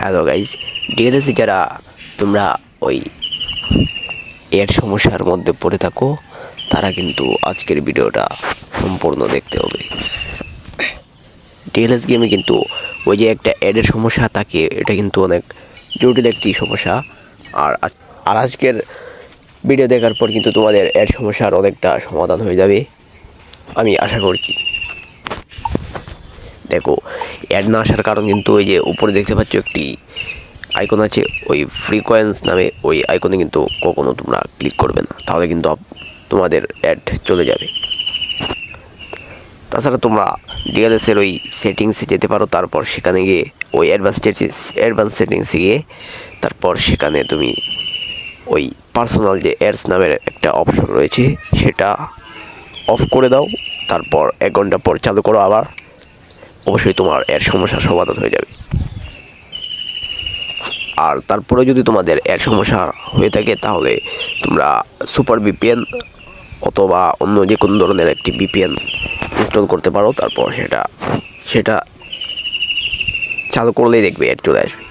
Hello guys ডিএলএসি যারা তোমরা ওই এর সমস্যার মধ্যে পড়ে থাকো। তারা কিন্তু আজকের ভিডিওটা সম্পূর্ণ দেখতে হবে। ডিএলএস গেমে কিন্তু ওই যে একটা অ্যাডের সমস্যা থাকে, এটা কিন্তু অনেক জটিল একটি সমস্যা। আর আর আজকের ভিডিও দেখার পর কিন্তু তোমাদের অ্যাড সমস্যার অনেকটা সমাধান হয়ে যাবে। আমি আশা করছি। দেখো অ্যাড না আসার কারণ কিন্তু ওই যে উপরে দেখতে পাচ্ছ একটি আইকন আছে, ওই ফ্রিকোয়েন্স নামে ওই আইকনে কিন্তু কখনো তোমরা ক্লিক করবে না। তাহলে কিন্তু তোমাদের অ্যাড চলে যাবে। তাছাড়া তোমরা ডিএলএসের ওই সেটিংসে যেতে পারো, তারপর সেখানে গিয়ে ওই অ্যাডভান্স অ্যাডভান্স সেটিংসে গিয়ে তারপর সেখানে তুমি ওই পার্সোনাল যে অ্যাডস নামের একটা অপশন রয়েছে, সেটা অফ করে দাও, তারপর এক ঘণ্টা পর চালু করো আবার। অবশ্যই তোমার এর সমস্যা সমাধান হয়ে যাবে। আর তারপরে যদি তোমাদের এর সমস্যা হয়ে থাকে, তাহলে তোমরা সুপার বিপিএন অথবা অন্য যে কোনো ধরনের একটি বিপিএন ইনস্টল করতে পারো। তারপর সেটা সেটা চালু করলেই দেখবে, এর চলে আসবে।